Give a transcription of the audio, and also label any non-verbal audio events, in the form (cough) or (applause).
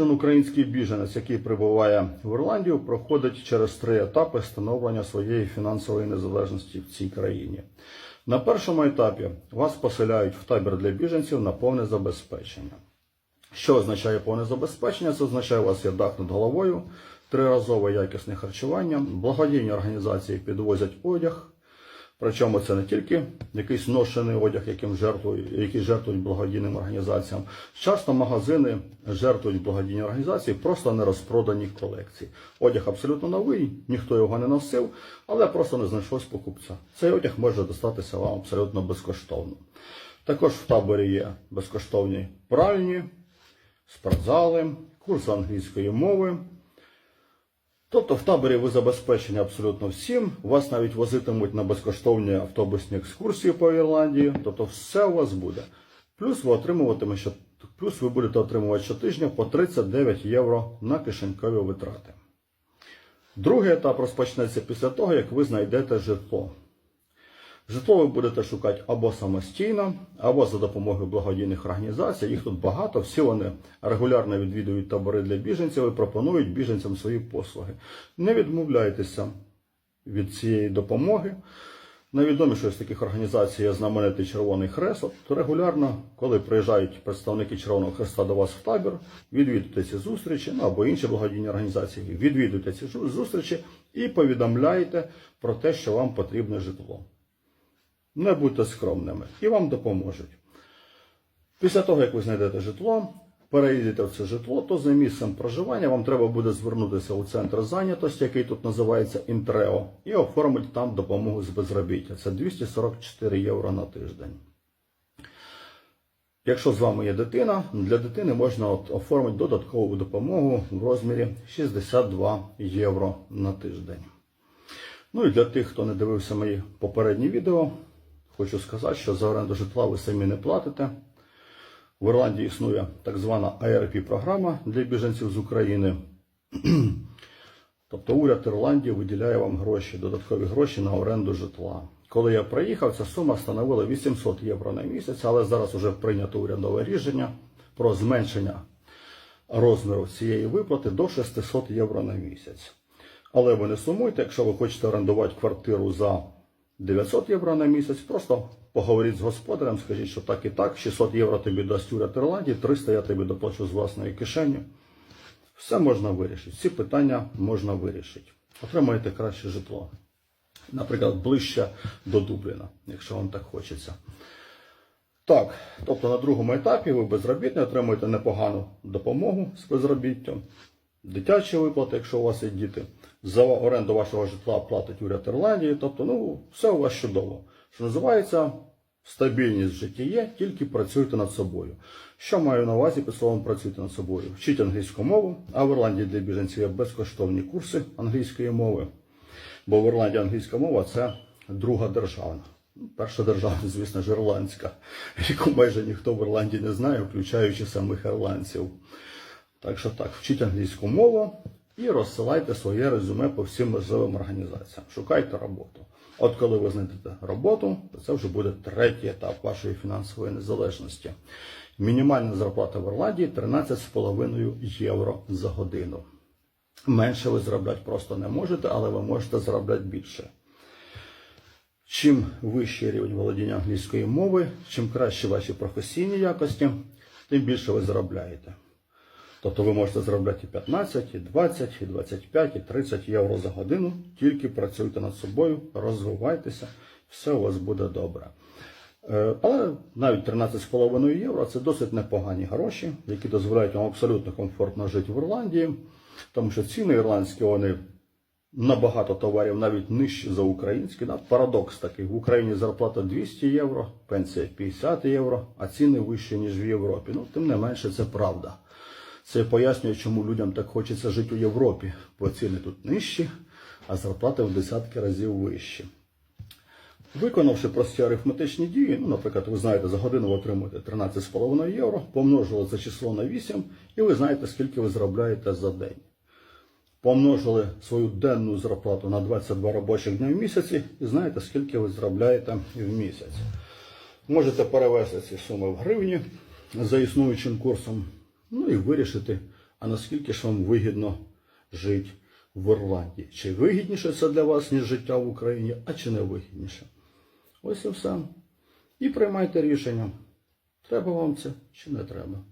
Кожен український біженець, який прибуває в Ірландію, проходить через три етапи становлення своєї фінансової незалежності в цій країні. На першому етапі вас поселяють в табір для біженців на повне забезпечення. Що означає повне забезпечення? Це означає, у вас є дах над головою, триразове якісне харчування, благодійні організації підвозять одяг. Причому це не тільки якийсь ношений одяг, яким жертвують, який жертвують благодійним організаціям. Часто магазини жертвують благодійні організації просто нерозпродані колекції. Одяг абсолютно новий, ніхто його не носив, але просто не знайшлось покупця. Цей одяг може достатися вам абсолютно безкоштовно. Також в таборі є безкоштовні пральні, спортзали, курси англійської мови. Тобто в таборі ви забезпечені абсолютно всім. Вас навіть возитимуть на безкоштовні автобусні екскурсії по Ірландії. Тобто все у вас буде. Плюс ви отримуватиме що плюс ви будете отримувати щотижня по 39 євро на кишенькові витрати. Другий етап розпочнеться після того, як ви знайдете житло. Житло ви будете шукати або самостійно, або за допомогою благодійних організацій. Їх тут багато. Всі вони регулярно відвідують табори для біженців і пропонують біженцям свої послуги. Не відмовляйтеся від цієї допомоги. Найвідомішою з таких організацій є знаменитий Червоний Хрест. То регулярно, коли приїжджають представники Червоного Хреста до вас в табір, відвідуйте ці зустрічі, ну або інші благодійні організації, відвідуйте ці зустрічі і повідомляйте про те, що вам потрібне житло. Не будьте скромними і вам допоможуть. Після того, як ви знайдете житло, переїдете в це житло, то за місцем проживання вам треба буде звернутися у центр зайнятості, який тут називається Інтрео, і оформити там допомогу з безробіття. Це 244 євро на тиждень. Якщо з вами є дитина, для дитини можна от оформити додаткову допомогу в розмірі 62 євро на тиждень. Ну і для тих, хто не дивився мої попередні відео, хочу сказати, що за оренду житла ви самі не платите. В Ірландії існує так звана ARP-програма для біженців з України. (clears throat) Тобто уряд Ірландії виділяє вам гроші, додаткові гроші на оренду житла. Коли я приїхав, ця сума становила 800 євро на місяць, але зараз вже прийнято урядове рішення про зменшення розміру цієї виплати до 600 євро на місяць. Але ви не сумуйте, якщо ви хочете орендувати квартиру за 900 євро на місяць, просто поговоріть з господарем, скажіть, що так і так, 600 євро тобі дасть уряд Ірландії, 300 я тобі доплачу з власної кишені. Все можна вирішити. Всі питання можна вирішити. Отримаєте краще житло. Наприклад, ближче до Дубліна, якщо вам так хочеться. Так, тобто на другому етапі ви безробітні отримуєте непогану допомогу з безробіттям, дитячі виплати, якщо у вас є діти, за оренду вашого житла платить уряд Ірландії. Тобто, ну, все у вас чудово. Що називається, стабільність в житті є, тільки працюйте над собою. Що маю на увазі під словом працюйте над собою? Вчіть англійську мову, а в Ірландії для біженців є безкоштовні курси англійської мови. Бо в Ірландії англійська мова це друга державна. Перша держава, звісно ж, ірландська, (laughs) яку майже ніхто в Ірландії не знає, включаючи самих ірландців. Так що так, вчіть англійську мову і розсилайте своє резюме по всім можливим організаціям. Шукайте роботу. От коли ви знайдете роботу, то це вже буде третій етап вашої фінансової незалежності. Мінімальна зарплата в Ірландії 13,5 євро за годину. Менше ви заробляти просто не можете, але ви можете заробляти більше. Чим вищий рівень володіння англійської мови, чим краще ваші професійні якості, тим більше ви заробляєте. Тобто ви можете заробляти і 15, і 20, і 25, і 30 євро за годину, тільки працюйте над собою, розвивайтеся, все у вас буде добре. Е, Але навіть 13,5 євро це досить непогані гроші, які дозволяють вам абсолютно комфортно жити в Ірландії, тому що ціни ірландські вони набагато товарів навіть нижчі за українські. Да? Парадокс такий. В Україні зарплата 200 євро, пенсія 50 євро, а ціни вищі, ніж в Європі. Ну, тим не менше, це правда. Це пояснює, чому людям так хочеться жити у Європі, бо ціни тут нижчі, а зарплати в десятки разів вищі. Виконавши прості арифметичні дії, ну, наприклад, ви знаєте, за годину ви отримуєте 13,5 євро, помножили це число на 8, і ви знаєте, скільки ви заробляєте за день. Помножили свою денну зарплату на 22 робочих дня в місяці і знаєте, скільки ви заробляєте в місяць. Можете перевести ці суми в гривні за існуючим курсом, ну і вирішити а наскільки ж вам вигідно жити в Ірландії. Чи вигідніше це для вас, ніж життя в Україні, а чи не вигідніше? Ось і все. І приймайте рішення, треба вам це чи не треба.